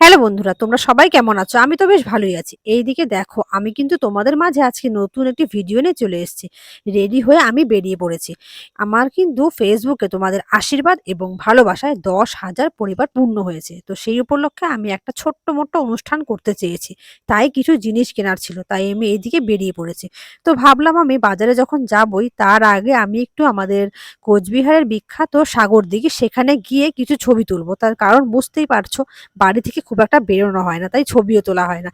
Hello বন্ধুরা, তোমরা সবাই কেমন আছো? আমি তো বেশ ভালোই আছি। এইদিকে দেখো, আমি কিন্তু তোমাদের মাঝে আজকে নতুন একটি ভিডিও নিয়ে চলে এসেছি। রেডি হয়ে আমি বেরিয়ে পড়েছি। আমার কিন্তু ফেসবুকে তোমাদের আশীর্বাদ এবং ভালোবাসায় দশ হাজার পরিবার পূর্ণ হয়েছে। তো সেই উপলক্ষে আমি একটা ছোট্ট মোট্ট অনুষ্ঠান করতে চেয়েছি। তাই কিছু জিনিস কেনার ছিল, তাই আমি এইদিকে বেরিয়ে পড়েছি। তো ভাবলাম আমি বাজারে যখন যাবই, তার আগে আমি একটু আমাদের কোচবিহারের বিখ্যাত সাগর দিঘি, সেখানে গিয়ে কিছু ছবি তুলবো। তার কারণ বুঝতেই পারছ, বাড়ি থেকে খুব একটা বেরোনো হয় না, তাই ছবিও তোলা হয় না।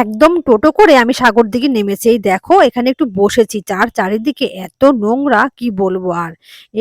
একদম টোটো করে আমি সাগর দিকে নেমেছি। এই দেখো, এখানে একটু বসেছি। চার চারিদিকে এত নোংরা, কি বলব আর?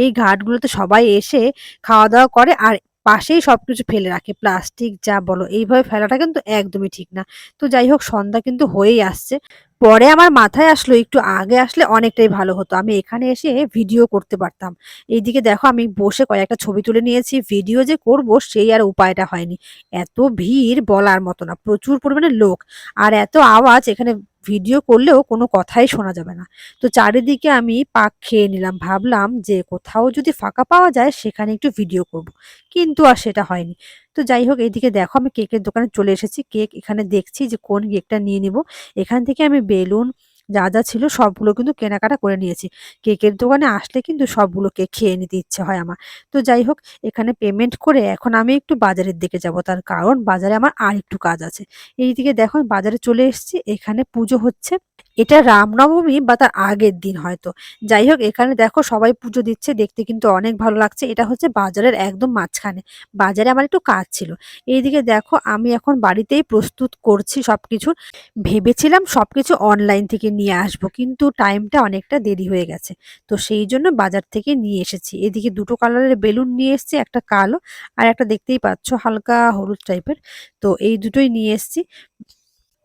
এই ঘাটগুলোতে সবাই এসে খাওয়া দাওয়া করে আর পাশেই সবকিছু ফেলে রাখে। প্লাস্টিক যা বলো, এইভাবে ফেলাটা কিন্তু একদমই ঠিক না। তো যাই হোক, সন্ধ্যা কিন্তু হয়েই আসছে। পরে আমার মাথায় আসলো, একটু আগে আসলে অনেকটাই ভালো হতো। আমি এখানে এসে ভিডিও করতে পারতাম। এইদিকে দেখো, আমি বসে কয়েকটা ছবি তুলে নিয়েছি। ভিডিও যে করব, সেই আর উপায়টা হয়নি। এত ভিড় বলার মতো না, প্রচুর পরিমাণে লোক। আর এত আওয়াজ, এখানে ভিডিও করলেও কোনো কথাই শোনা যাবে না। তো চারিদিকে আমি পাক খেয়ে নিলাম। ভাবলাম যে কোথাও যদি ফাঁকা পাওয়া যায়, সেখানে একটু ভিডিও করব। কিন্তু আর সেটা হয়নি। তো যাই হোক এইদিকে দেখো আমি কেকের দোকানে চলে এসেছি। কেক এখানে দেখছি যে কোন কেকটা নিয়ে নিব। এখান থেকে আমি বেলুন যা যা ছিল সবগুলো কিন্তু কেনাকাটা করে নিয়েছি। কেকের দোকানে আসলে কিন্তু সবগুলো কেক খেয়ে নিতে ইচ্ছে হয় আমার। তো যাই হোক এখানে পেমেন্ট করে এখন আমি একটু বাজারের দিকে যাব। তার কারণ বাজারে আমার আর একটু কাজ আছে। এইদিকে দেখো বাজারে চলে এসেছি। এখানে পুজো হচ্ছে। এটা রামনবমী বা তার আগের দিন হয়তো। যাই হোক এখানে দেখো সবাই পুজো দিচ্ছে, দেখতে কিন্তু অনেক ভালো লাগছে। এটা হচ্ছে বাজারের একদম মাঝখানে। বাজারে আমার একটু কাজ ছিল। এইদিকে দেখো, আমি এখন বাড়িতেই প্রস্তুত করছি সবকিছু। ভেবেছিলাম সবকিছু অনলাইন থেকে নিয়ে আসব, কিন্তু টাইমটা অনেকটা দেরি হয়ে গেছে। তো সেই জন্য বাজার থেকে নিয়ে এসেছি। এদিকে দুটো কালারের বেলুন নিয়ে এসেছি, একটা কালো আর একটা দেখতেই পাচ্ছ, হালকা হলুদ টাইপের তো এই দুটোই নিয়ে এসেছি।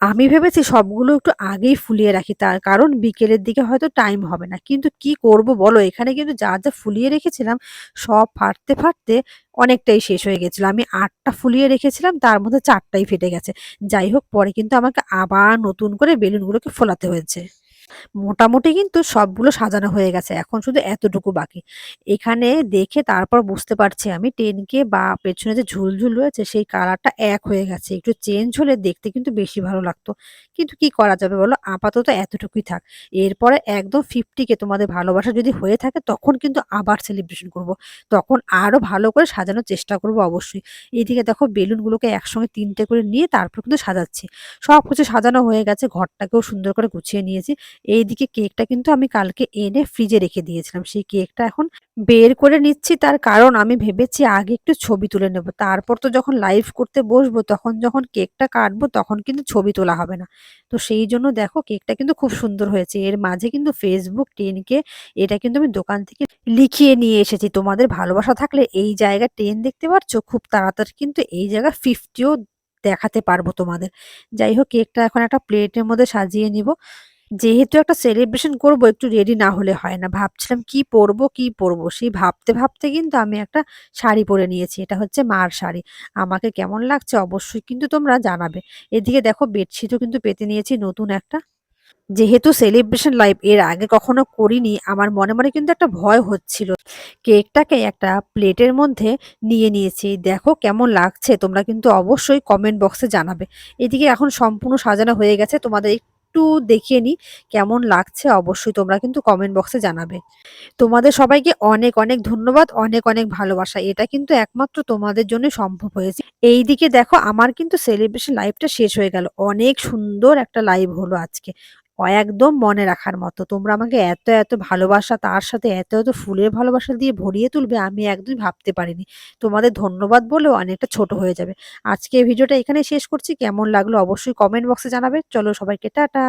আমি ভেবেছি সবগুলো একটু আগেই ফুলিয়ে রাখি। তার কারণ বিকেলের দিকে হয়তো টাইম হবে না। কিন্তু কি করব বলো? এখানে কিন্তু যা যা ফুলিয়ে রেখেছিলাম, সব ফাটতে ফাটতে অনেকটাই শেষ হয়ে গেছিল। আমি আটটা ফুলিয়ে রেখেছিলাম, তার মধ্যে চারটাই ফেটে গেছে। যাই হোক, পরে কিন্তু আমাকে আবার নতুন করে বেলুনগুলোকে ফোলাতে হয়েছে। মোটামুটি কিন্তু সবগুলো সাজানো হয়ে গেছে, এখন শুধু এতটুকু বাকি। এখানে দেখে তারপর বুঝতে পারছি আমি টেনকে বা পেছনে যে ঝুলঝুল রয়েছে, সেই কালারটা এক হয়ে গেছে। একটু চেঞ্জ হলে দেখতে কিন্তু বেশি ভালো লাগতো। কিন্তু কি করা যাবে বলো? আপাতত এতটুকুই থাক। এরপরে একদম ফিফটিকে তোমাদের ভালোবাসা যদি হয়ে থাকে, তখন কিন্তু আবার সেলিব্রেশন করব। তখন আরও ভালো করে সাজানোর চেষ্টা করব অবশ্যই। এইদিকে দেখো বেলুনগুলোকে একসঙ্গে তিনটে করে নিয়ে তারপর কিন্তু সাজাচ্ছি। সব কিছু সাজানো হয়ে গেছে, ঘরটাকেও সুন্দর করে গুছিয়ে নিয়েছি। এইদিকে কেকটা কিন্তু আমি কালকে এনে ফ্রিজে রেখে দিয়েছিলাম। সেই কেকটা এখন বের করে নিচ্ছি, তার কারণ আমি ভেবেছি আগে একটু ছবি তুলে নেব। তারপর তো যখন লাইভ করতে বসবো, তখন যখন কেকটা কাটবো, তখন কিন্তু ছবি তোলা হবে না। তো সেই জন্য দেখো, কেকটা কিন্তু খুব সুন্দর হয়েছে। এর মাঝে কিন্তু ফেসবুক টেনকে এটা কিন্তু আমি দোকান থেকে লিখিয়ে নিয়ে এসেছি। তোমাদের ভালোবাসা থাকলে এই জায়গা টেন দেখতে পাচ্ছ খুব তাড়াতাড়ি কিন্তু এই জায়গা ফিফটিও দেখাতে পারব তোমাদের। যাই হোক, কেকটা এখন একটা প্লেটের মধ্যে সাজিয়ে নিব। যেহেতু একটা সেলিব্রেশন করব, একটু রেডি না হলে হয় না। ভাবছিলাম কি পরবো কি পরবো? সেই ভাবতে ভাবতে কিন্তু আমি একটা শাড়ি পরে নিয়েছি। এটা হচ্ছে মার শাড়ি। আমাকে কেমন লাগছে অবশ্যই কিন্তু তোমরা জানাবে। এদিকে দেখো বেডশিটও কিন্তু পেতে নিয়েছি নতুন একটা। যেহেতু সেলিব্রেশন লাইভ এর আগে কখনো করিনি, আমার মনে মনে কিন্তু একটা ভয় হচ্ছিল। কেকটাকে একটা প্লেটের মধ্যে নিয়ে নিয়েছি। দেখো কেমন লাগছে, তোমরা কিন্তু অবশ্যই কমেন্ট বক্সে জানাবে। এদিকে এখন সম্পূর্ণ সাজানো হয়ে গেছে। তোমাদের একটু দেখিয়ে নিই, কেমন লাগছে অবশ্যই তোমরা কিন্তু কমেন্ট বক্সে জানাবে। তোমাদের সবাইকে অনেক অনেক ধন্যবাদ, অনেক অনেক ভালোবাসা। এটা কিন্তু একমাত্র তোমাদের জন্য সম্ভব হয়েছে। এই দিকে দেখো, আমার কিন্তু সেলিব্রেশন লাইভটা শেষ হয়ে গেল। অনেক সুন্দর একটা লাইভ হলো আজকে। একদম মনে রাখার মতো। তোমরা আমাকে এত এত ভালোবাসা, তার সাথে এত এত ফুলের ভালোবাসা দিয়ে ভরিয়ে তুলবে, আমি একদমই ভাবতে পারিনি। তোমাদের ধন্যবাদ বলেও অনেকটা ছোট হয়ে যাবে। আজকে ভিডিওটা এখানে শেষ করছি। কেমন লাগল অবশ্যই কমেন্ট বক্সে জানাবে। চলো সবাইকে টাটা।